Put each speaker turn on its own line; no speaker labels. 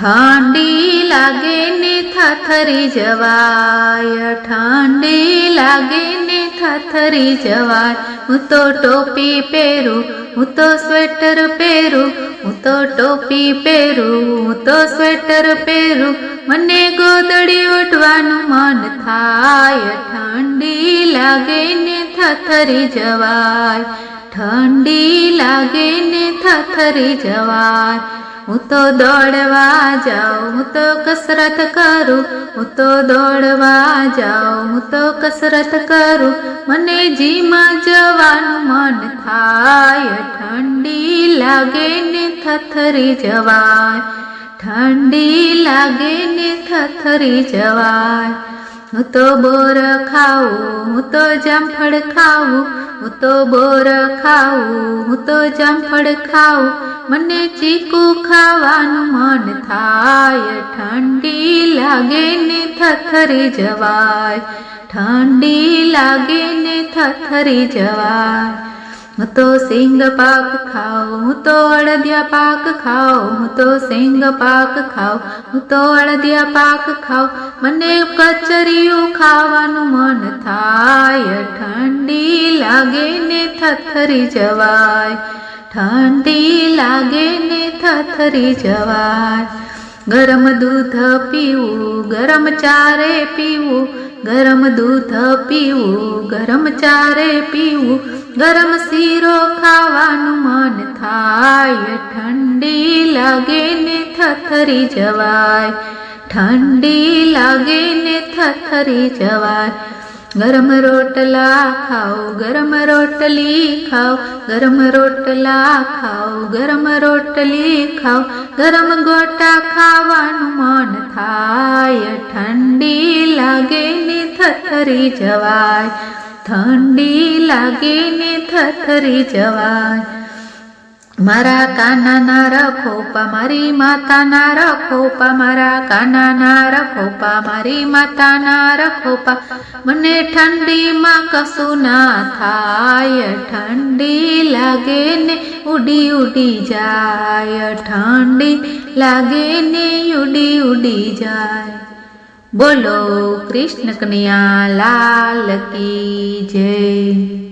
ઠંડી લાગે ને થથરી જવાય, ઠંડી લાગે ને થથરી જવાય. હું તો ટોપી પહેરું, હું તો સ્વેટર પહેરું, હું તો ટોપી પહેરું, હું તો સ્વેટર પહેરું. મને ગોદડી ઉઠવાનું મન થાય, ઠંડી લાગે ને થથરી જવાય. ઠંડી લાગે ને થથરી જવાય. હું તો દોડવા જાઉં, હું તો કસરત કરું, હું તો દોડવા જાઉં, હું તો કસરત કરું. મને જીમાં જવાનું મન થાય, ઠંડી લાગે ને થથરી જવાય, ઠંડી લાગે ને થથરી જવાય. હું તો બોર ખાવું હું તો જામફળ ખાવું હું તો બોર ખાવું હું તો જામફળ ખાવું મને ચીકુ ખાવાનું મન થાય, ઠંડી લાગે ને થથરી જવાય, ઠંડી લાગે ને થથરી જવાય. હું તો સિંગ પાક ખાઉં હું તો અળદિયા પાક ખાઉં હું તો સિંગ પાક ખાઉં હું તો અળદિયા પાક ખાઉં મને કચરિયું ખાવાનું મન થાય ઠંડી લાગે ને થથરી જવાય ઠંડી લાગે ને થથરી જવાય ગરમ દૂધ પીવું ગરમ ચારે પીવું ગરમ દૂધ પીવું, ગરમ ચારે પીવું, ગરમ શીરો ખાવાનું મન થાય. ઠંડી લાગે ને થથરી જવાય, ઠંડી લાગે ને થથરી જવાય. ગરમ રોટલા ખાઓ, ગરમ રોટલી ખાઓ, ગરમ રોટલા ખાઓ, ગરમ રોટલી ખાઓ. ગરમ ગોટા ખાવાનું મન થાય, ઠંડી લાગે ને થથરી જવાય. ઠંડી લાગે ને થથરી જવાય. મારા કાનાના રખોપા મારી માતાના રખોપા મારા કાનાના રખોપા મારી માતાના રખોપા મને ઠંડીમાં કશું ના થાય, ઠંડી લાગે ને ઉડી ઉડી જાય, ઠંડી લાગે ને ઉડી ઉડી જાય. બોલો કૃષ્ણ કન્યા લાલ કી જય.